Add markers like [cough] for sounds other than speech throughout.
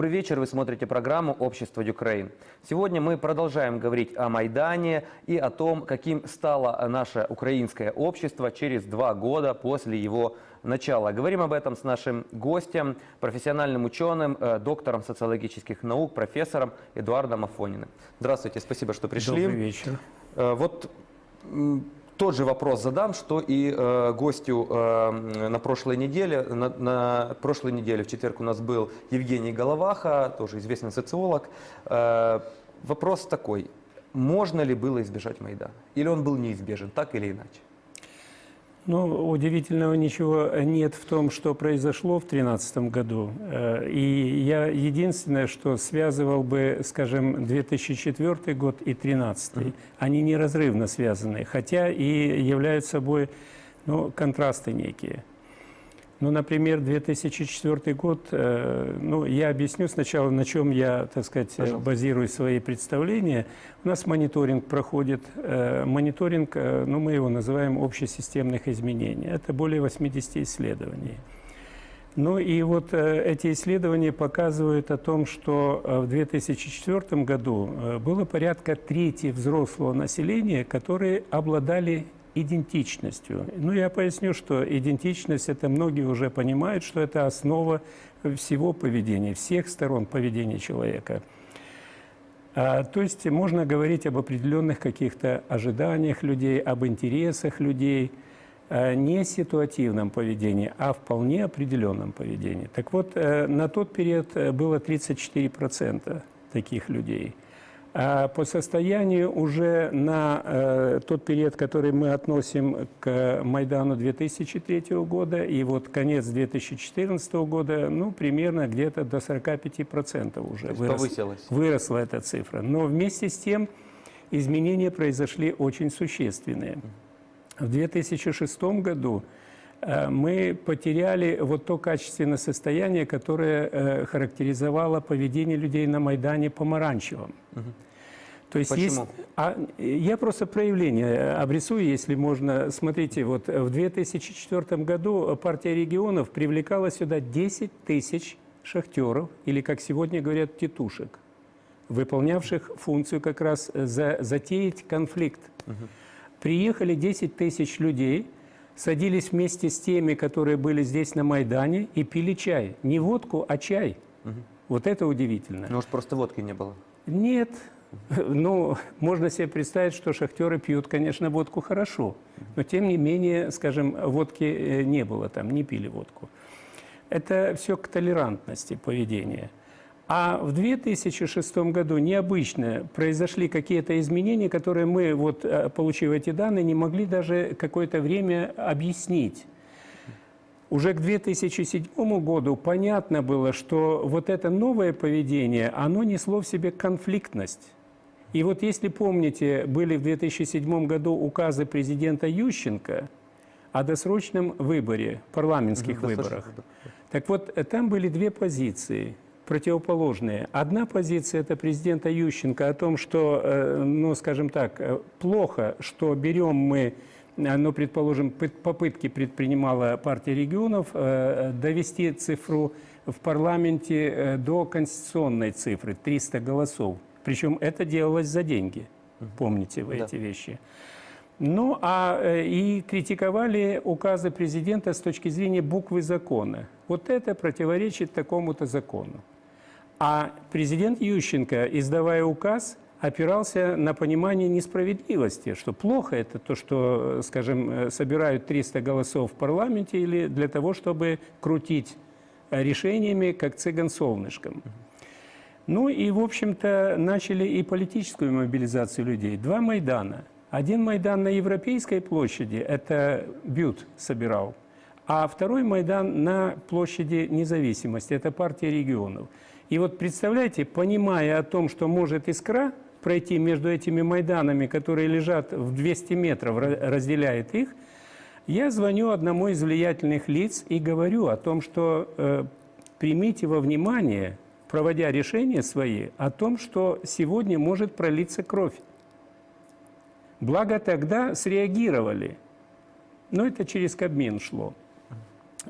Добрый вечер, вы смотрите программу «Общество Юкрейн». Сегодня мы продолжаем говорить о Майдане и о том, каким стало наше украинское общество через два года после его начала. Говорим об этом с нашим гостем, профессиональным ученым, э, доктором социологических наук, профессором Эдуардом Афониным. Здравствуйте, спасибо, что пришли. Добрый вечер. Э, Вот тот же вопрос задам, что и э, гостю э, на прошлой неделе. На, на прошлой неделе, в четверг, у нас был Евгений Головаха, тоже известный социолог. Э, вопрос такой. Можно ли было избежать Майдана? Или он был неизбежен, так или иначе? Ну, удивительного ничего нет в том, что произошло в 2013 году. Э, И я единственное, что связывал бы, скажем, 2004 год и 2013. Они неразрывно связаны, хотя и являются собой ну, контрасты некие. Ну, например, 2004 год, э, ну, я объясню сначала, на чем я, так сказать, э, Пожалуйста. базирую свои представления. У нас мониторинг проходит. Э, Мониторинг, э, ну, мы его называем общесистемных изменений. Это более 80 исследований. Ну и вот э, эти исследования показывают о том, что э, в 2004 году было порядка трети взрослого населения, которые обладали идентичностью. Ну, я поясню, что идентичность, это многие уже понимают, что это основа всего поведения, всех сторон поведения человека. А, то есть можно говорить об определенных каких-то ожиданиях людей, об интересах людей, а, не ситуативном поведении, а вполне определенном поведении. Так вот, э, на тот период э, было 34% таких людей. А по состоянию уже на э, тот период, который мы относим к Майдану 2003 года и вот конец 2014 года, ну, примерно где-то до 45% уже вырос- повысилась. выросла эта цифра. Но вместе с тем изменения произошли очень существенные. В 2006 году мы потеряли вот то качественное состояние, которое э, характеризовало поведение людей на Майдане помаранчевым. То есть Почему? есть, а, э, я просто проявление э, обрисую, если можно. Смотрите, вот э, в 2004 году партия регионов привлекала сюда 10 тысяч шахтеров, или, как сегодня говорят, тетушек, выполнявших функцию как раз э, за, затеять конфликт. Приехали 10 тысяч людей, садились вместе с теми, которые были здесь на Майдане, и пили чай. Не водку, а чай. Вот это удивительно. Ну, Может, просто водки не было? Нет. [laughs] Ну, можно себе представить, что шахтеры пьют, конечно, водку хорошо. Но, тем не менее, скажем, водки э, не было там, не пили водку. Это все к толерантности поведения. А в 2006 году необычно произошли какие-то изменения, которые мы, вот, э, получив эти данные, не могли даже какое-то время объяснить. Уже к 2007 году понятно было, что вот это новое поведение, оно несло в себе конфликтность. И вот если помните, были в 2007 году указы президента Ющенко о досрочном выборе, парламентских выборах. Так вот, э, там были две позиции противоположные. Одна позиция – это президента Ющенко о том, что, э, ну, скажем так, э, плохо, что берем мы, э, ну, предположим, пы- попытки предпринимала партия регионов довести цифру в парламенте до конституционной цифры – 300 голосов. Причем это делалось за деньги. Помните вы Да. эти вещи? Ну, а и критиковали указы президента с точки зрения буквы закона. Вот это противоречит такому-то закону. А президент Ющенко, издавая указ, опирался на понимание несправедливости, что плохо это то, что, э, скажем, э, собирают 300 голосов в парламенте или для того, чтобы крутить э, решениями, как цыган солнышком. Ну и, в общем-то, начали и политическую мобилизацию людей. Два Майдана. Один Майдан на Европейской площади, это Бют собирал, а второй Майдан на площади независимости, это партия регионов. И вот представляете, понимая о том, что может искра пройти между этими Майданами, которые лежат в 200 метров, ра- разделяет их, я звоню одному из влиятельных лиц и говорю о том, что э, примите во внимание, проводя решения свои, о том, что сегодня может пролиться кровь. Благо тогда среагировали. Но это через Кабмин шло.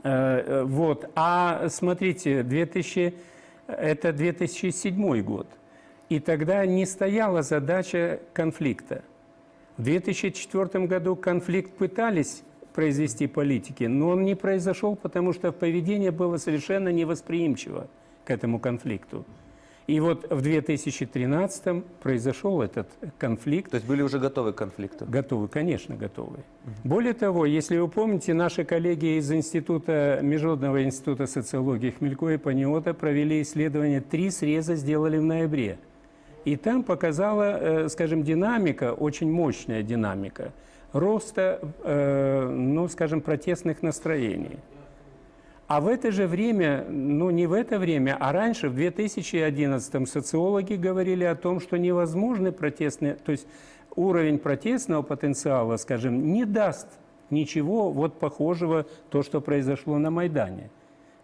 Э, э, Вот. А смотрите, 2000 Это 2007 год. И тогда не стояла задача конфликта. В 2004 году конфликт пытались произвести политики, но он не произошел, потому что поведение было совершенно невосприимчиво к этому конфликту. И вот в 2013 произошел этот конфликт. То есть были уже готовы к конфликту? Готовы, конечно, готовы. Более того, если вы помните, наши коллеги из Института, Международного института социологии Хмелько и Паниота провели исследование, три среза сделали в ноябре. И там показала, э, скажем, динамика, очень мощная динамика роста, э, ну, скажем, протестных настроений. А в это же время, ну не в это время, а раньше, в 2011-м, социологи говорили о том, что невозможны протестные, то есть уровень протестного потенциала, скажем, не даст ничего вот похожего то, что произошло на Майдане.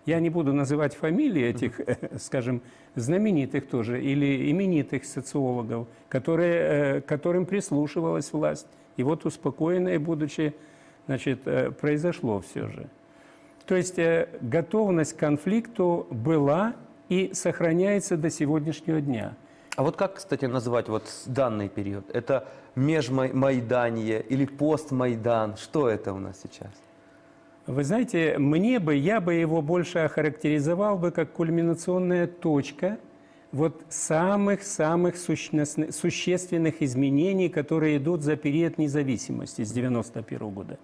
Я не буду называть фамилии этих, скажем, знаменитых тоже или именитых социологов, которые, э, которым прислушивалась власть. И вот успокоенные будучи, значит, э, произошло все же. То есть э, готовность к конфликту была и сохраняется до сегодняшнего дня. А вот как, кстати, назвать вот данный период? Это межмайданье или постмайдан? Что это у нас сейчас? Вы знаете, мне бы, я бы его больше охарактеризовал бы как кульминационная точка вот самых-самых существенных изменений, которые идут за период независимости с 91 года.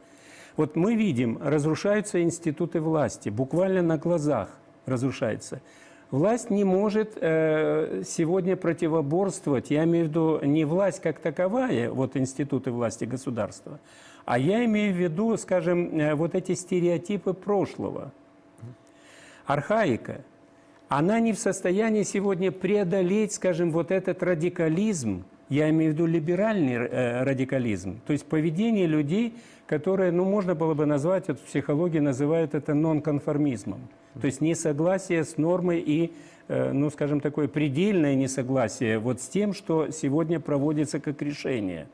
Вот мы видим, разрушаются институты власти, буквально на глазах разрушаются. Власть не может э, сегодня противоборствовать, я имею в виду не власть как таковая, вот институты власти государства, а я имею в виду, скажем, э, вот эти стереотипы прошлого. Архаика, она не в состоянии сегодня преодолеть, скажем, вот этот радикализм, я имею в виду либеральный э, радикализм, то есть поведение людей, которое, ну, можно было бы назвать, вот в психологии называют это нонконформизмом. То есть несогласие с нормой и, э, ну, скажем, такое предельное несогласие вот с тем, что сегодня проводится как решение.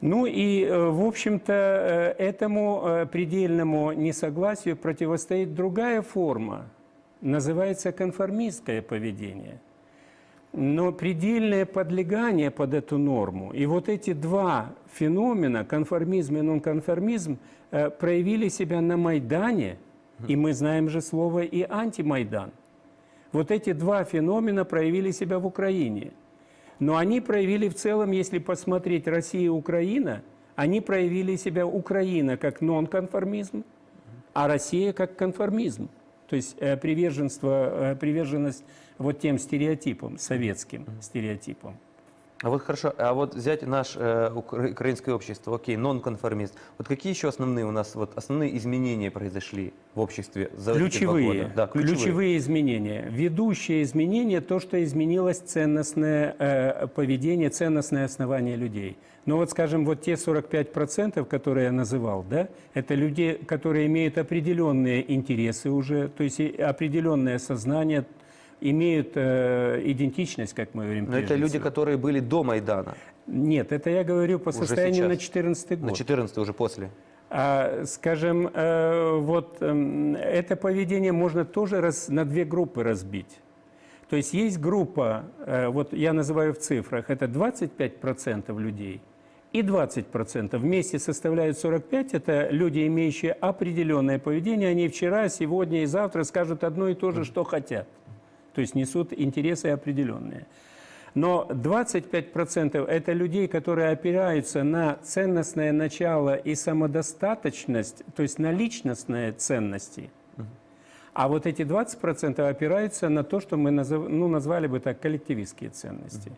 Ну и, э, в общем-то, э, этому предельному несогласию противостоит другая форма, называется конформистское поведение – но предельное подлегание под эту норму. И вот эти два феномена, конформизм и нонконформизм, э, проявили себя на Майдане, и мы знаем же слово и антимайдан. Вот эти два феномена проявили себя в Украине. Но они проявили в целом, если посмотреть Россия и Украина, они проявили себя Украина как нонконформизм, а Россия как конформизм. То есть э, приверженство, э, приверженность вот тем стереотипам, советским стереотипам. А вот хорошо, а вот взять наше э, украинское общество, окей, нонконформист. Вот какие еще основные у нас вот основные изменения произошли в обществе за ключевые, эти два года? Да, ключевые. ключевые изменения. Ведущее изменение то, что изменилось ценностное э, поведение, ценностное основание людей. Но вот, скажем, вот те 45%, которые я называл, да, это люди, которые имеют определенные интересы уже, то есть определенное сознание, имеют э, идентичность, как мы говорим. Но это люди, всего. которые были до Майдана. Нет, это я говорю по уже состоянию сейчас. на 14 год. На 14 уже после. А, скажем, э, вот э, это поведение можно тоже раз, на две группы разбить. То есть есть группа, э, вот я называю в цифрах, это 25% людей и 20% вместе составляют 45%. Это люди, имеющие определенное поведение. Они вчера, сегодня и завтра скажут одно и то же, что хотят то есть несут интересы определенные. Но 25% это людей, которые опираются на ценностное начало и самодостаточность, то есть на личностные ценности. А вот эти 20% опираются на то, что мы назов, ну, назвали бы так коллективистские ценности.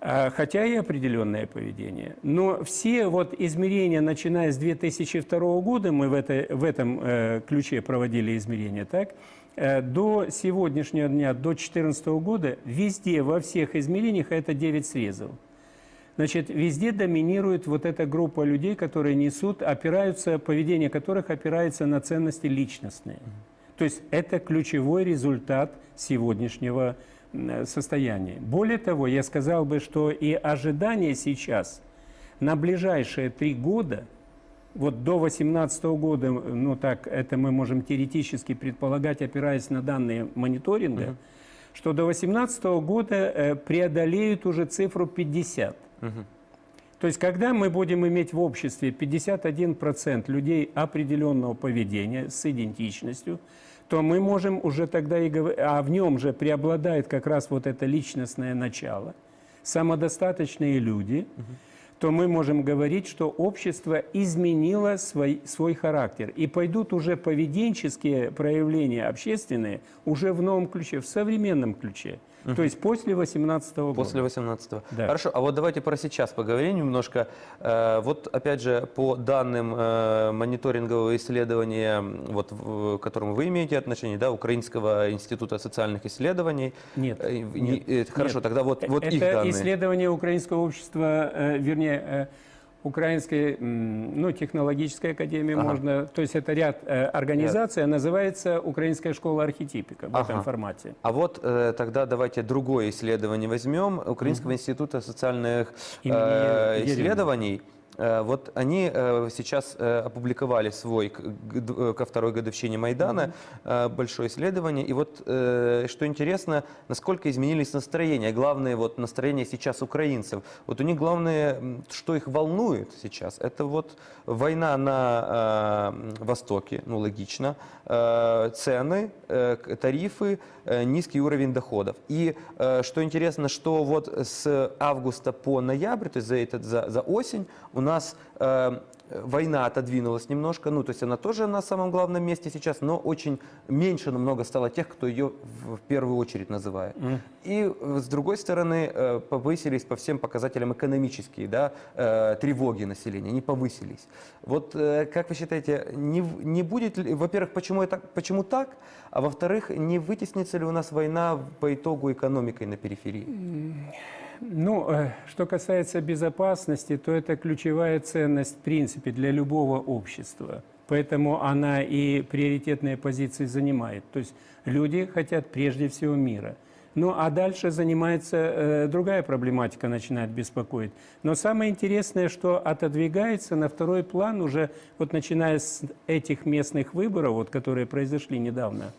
А, хотя и определенное поведение. Но все вот измерения, начиная с 2002 года, мы в, это, в этом э, ключе проводили измерения, так, до сегодняшнего дня, до 2014 года, везде, во всех измерениях, это 9 срезов. Значит, везде доминирует вот эта группа людей, которые несут, опираются, поведение которых опирается на ценности личностные. То есть это ключевой результат сегодняшнего состояния. Более того, я сказал бы, что и ожидания сейчас на ближайшие три года вот до 2018 года, ну так, это мы можем теоретически предполагать, опираясь на данные мониторинга, что до 2018 года э, преодолеют уже цифру 50. То есть, когда мы будем иметь в обществе 51% людей определенного поведения с идентичностью, то мы можем уже тогда и говорить, а в нем же преобладает как раз вот это личностное начало, самодостаточные люди, то мы можем говорить, что общество изменило свой, свой характер. И пойдут уже поведенческие проявления общественные уже в новом ключе, в современном ключе. То есть после 18 года. После 18-го. Да. Хорошо, а вот давайте про сейчас поговорим немножко. Э, Вот опять же по данным э, мониторингового исследования, вот, в- к которому вы имеете отношение, да, Украинского института социальных исследований. Нет, не- нет, э, Хорошо, нет. тогда вот, вот это их данные. исследование украинского общества, вернее, Украинской, ну, технологической академии Ага. можно, то есть это ряд э, организаций, а называется Украинская школа архетипика в Ага. этом формате. А вот э, тогда давайте другое исследование возьмем Украинского института социальных э, исследований. Э, вот они э, сейчас э, опубликовали свой э, ко второй годовщине Майдана э, большое исследование. И вот э, что интересно, насколько изменились настроения, главное вот настроения сейчас украинцев. Вот у них главное, что их волнует сейчас, это вот война на э, Востоке, ну логично, э, цены, э, тарифы, э, низкий уровень доходов. И э, что интересно, что вот с августа по ноябрь, то есть за, этот, за, за осень, у нас э, война отодвинулась немножко, ну то есть она тоже на самом главном месте сейчас, но очень меньше намного стало тех, кто ее в, первую очередь называет. И э, с другой стороны э, повысились по всем показателям экономические да, э, тревоги населения, не повысились. Вот э, как вы считаете, не, не будет ли, во-первых, почему, это, почему так, а во-вторых, не вытеснится ли у нас война по итогу экономикой на периферии? Ну, э, что касается безопасности, то это ключевая ценность, в принципе, для любого общества. Поэтому она и приоритетные позиции занимает. То есть люди хотят прежде всего мира. Ну, а дальше занимается э, другая проблематика, начинает беспокоить. Но самое интересное, что отодвигается на второй план уже, вот начиная с этих местных выборов, вот, которые произошли недавно,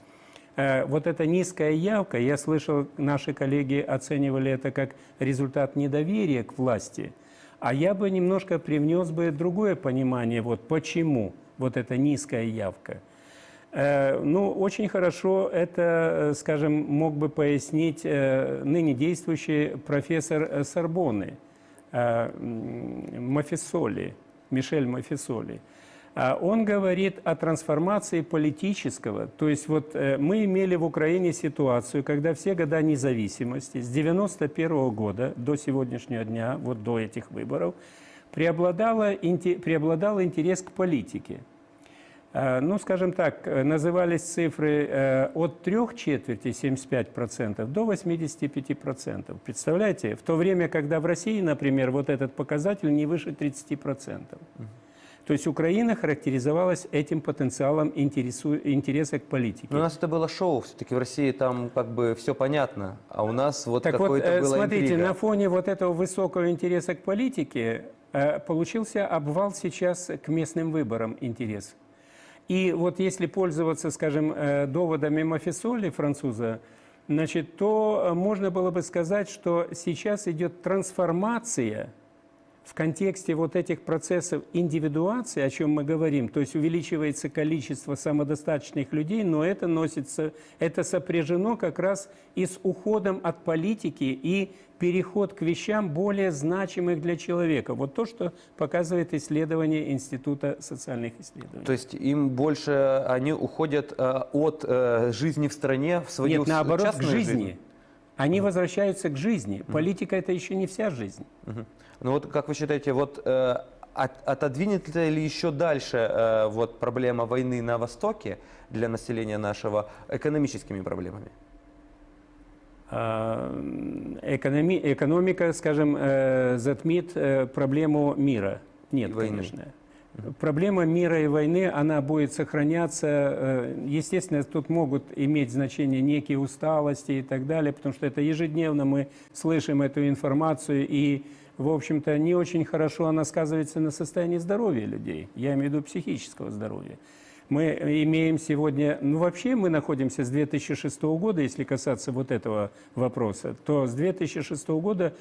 Вот эта низкая явка, я слышал, наши коллеги оценивали это как результат недоверия к власти. А я бы немножко привнес бы другое понимание, вот почему вот эта низкая явка. Э, Ну, очень хорошо это, э, скажем, мог бы пояснить э, ныне действующий профессор э, Сорбонны э, Мафисоли, Мишель Мафисоли. А Он говорит о трансформации политического. То есть вот э, мы имели в Украине ситуацию, когда все года независимости с 91 года до сегодняшнего дня, вот до этих выборов, преобладал интерес к политике. Э, Ну, скажем так, э, назывались цифры э, от трех четверти 75% до 85%. Представляете? В то время, когда в России, например, вот этот показатель не выше 30%. То есть Украина характеризовалась этим потенциалом интересу- интереса к политике. Но у нас это было шоу, все-таки в России там как бы все понятно, а у нас вот Так вот, какой-то э, была смотрите, интрига. на фоне вот этого высокого интереса к политике э, получился обвал сейчас к местным выборам интерес. И вот если пользоваться, скажем, э, доводами Мафисоли, француза, значит, то можно было бы сказать, что сейчас идет трансформация в контексте вот этих процессов индивидуации, о чем мы говорим, то есть увеличивается количество самодостаточных людей, но это носится, это сопряжено как раз и с уходом от политики и переход к вещам более значимых для человека. Вот то, что показывает исследование Института социальных исследований. То есть им больше, они уходят э, от э, жизни в стране в свою Нет, наоборот, к частную жизни. жизнь. Они возвращаются к жизни. Политика это еще не вся жизнь. Мгм. Ну вот как вы считаете, вот э, от- отодвинет ли еще дальше э, вот проблема войны на Востоке для населения нашего экономическими проблемами? А, экономи- экономика, скажем, э, затмит э, проблему мира. Нет, И войны. конечно. Проблема мира и войны, она будет сохраняться. Э, Естественно, тут могут иметь значение некие усталости и так далее, потому что это ежедневно мы слышим эту информацию, и, в общем-то, не очень хорошо она сказывается на состоянии здоровья людей. Я имею в виду психического здоровья. Мы имеем сегодня, ну вообще мы находимся с 2006 года, если касаться вот этого вопроса, то с 2006 года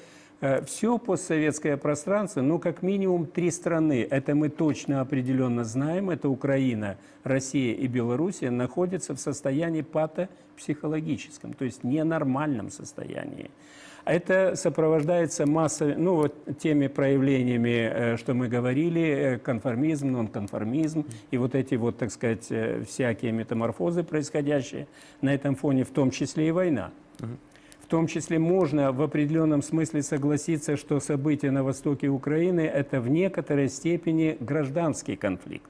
все постсоветское пространство, ну как минимум три страны, это мы точно определенно знаем, это Украина, Россия и Белоруссия, находятся в состоянии патопсихологическом, то есть ненормальном состоянии. Это сопровождается массой, ну вот теми проявлениями, э, что мы говорили, э, конформизм, нонконформизм и вот эти вот, так сказать, э, всякие метаморфозы, происходящие на этом фоне, в том числе и война. В том числе можно в определенном смысле согласиться, что события на востоке Украины – это в некоторой степени гражданский конфликт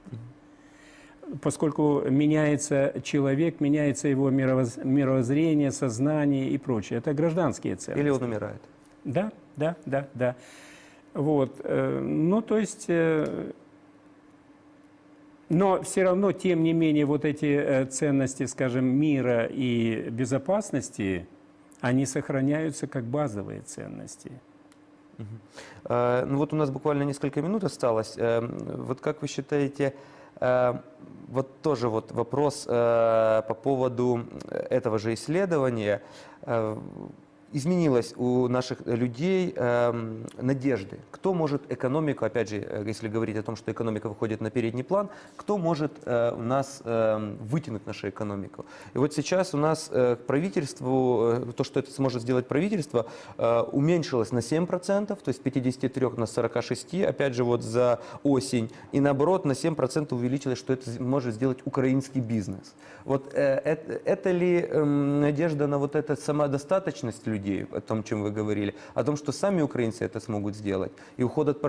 поскольку меняется человек, меняется его мировоз- мировоззрение, сознание и прочее. Это гражданские ценности. Или он умирает? Да, да, да, да. Вот. э, Ну, то есть... э, Но все равно, тем не менее, вот эти э, ценности, скажем, мира и безопасности, они сохраняются как базовые ценности. Э, Ну вот у нас буквально несколько минут осталось. Э, Вот как вы считаете, э, вот тоже вот вопрос по поводу этого же исследования. Э, Изменилось у наших людей эм, надежды. Кто может экономику, опять же, э, если говорить о том, что экономика выходит на передний план, кто может э, у нас эм, вытянуть нашу экономику? И вот сейчас у нас э, правительству, э, то, что это сможет сделать правительство, э, уменьшилось на 7%, то есть с 53 на 46, опять же, вот за осень. И наоборот, на 7% увеличилось, что это может сделать украинский бизнес. Вот э, это, это ли эм, надежда на вот эту самодостаточность людей, о том, чем вы говорили, о том, что сами украинцы это смогут сделать? И уход от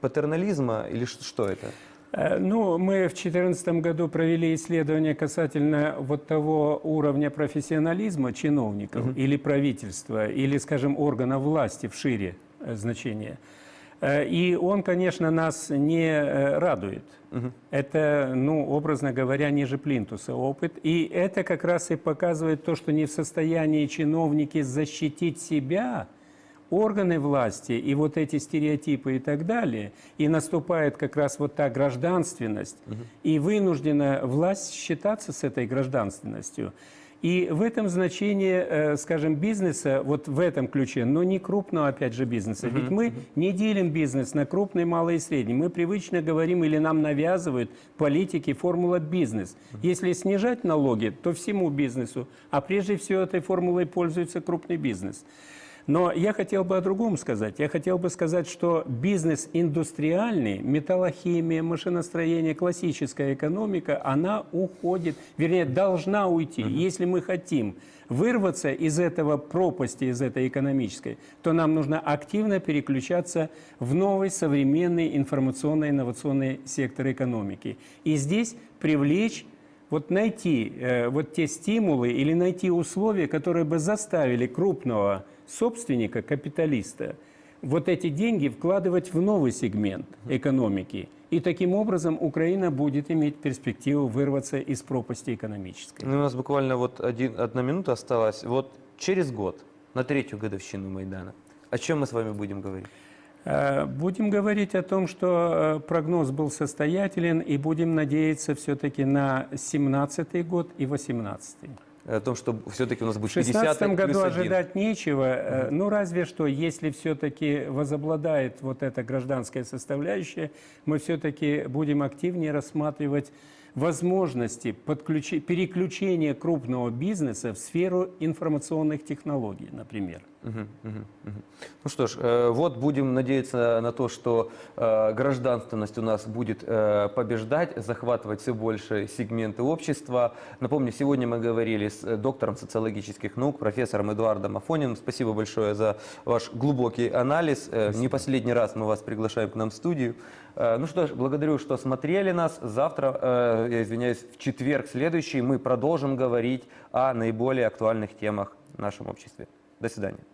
патернализма, или что это? Э, Ну, мы в 2014 году провели исследование касательно вот того уровня профессионализма чиновников или правительства, или, скажем, органов власти в шире э, значении. Э, И он, конечно, нас не э, радует. Это, ну, образно говоря, ниже плинтуса опыт. И это как раз и показывает то, что не в состоянии чиновники защитить себя, органы власти и вот эти стереотипы и так далее, и наступает как раз вот та гражданственность, и вынуждена власть считаться с этой гражданственностью. И в этом значении, э, скажем, бизнеса, вот в этом ключе, но не крупного, опять же, бизнеса. Ведь мы не делим бизнес на крупный, малый и средний. Мы привычно говорим или нам навязывают политики формула бизнес. Если снижать налоги, то всему бизнесу, а прежде всего этой формулой пользуется крупный бизнес. Но я хотел бы о другом сказать. Я хотел бы сказать, что бизнес индустриальный, металлохимия, машиностроение, классическая экономика, она уходит, вернее, должна уйти. Если мы хотим вырваться из этого пропасти, из этой экономической, то нам нужно активно переключаться в новый современный информационно-инновационный сектор экономики. И здесь привлечь вот найти э, вот те стимулы или найти условия, которые бы заставили крупного собственника, капиталиста, вот эти деньги вкладывать в новый сегмент экономики. И таким образом Украина будет иметь перспективу вырваться из пропасти экономической. Ну, у нас буквально вот один, одна минута осталась. Вот через год, на третью годовщину Майдана, о чем мы с вами будем говорить? Э, Будем говорить о том, что э, прогноз был состоятелен, и будем надеяться все-таки на 17 год и 18 О том, что все-таки у нас будет В 50 2016 году ожидать нечего, э, ну разве что, если все-таки возобладает вот эта гражданская составляющая, мы все-таки будем активнее рассматривать возможности подключи- переключения крупного бизнеса в сферу информационных технологий, например. Мгм, мгм, мгм. Ну что ж, э, вот будем надеяться на то, что э, гражданственность у нас будет э, побеждать, захватывать все больше сегменты общества. Напомню, сегодня мы говорили с доктором социологических наук, профессором Эдуардом Афониным. Спасибо большое за ваш глубокий анализ. Э, Не последний раз мы вас приглашаем к нам в студию. Э, Ну что ж, благодарю, что смотрели нас. Завтра, э, я извиняюсь, в четверг следующий мы продолжим говорить о наиболее актуальных темах в нашем обществе. До свидания.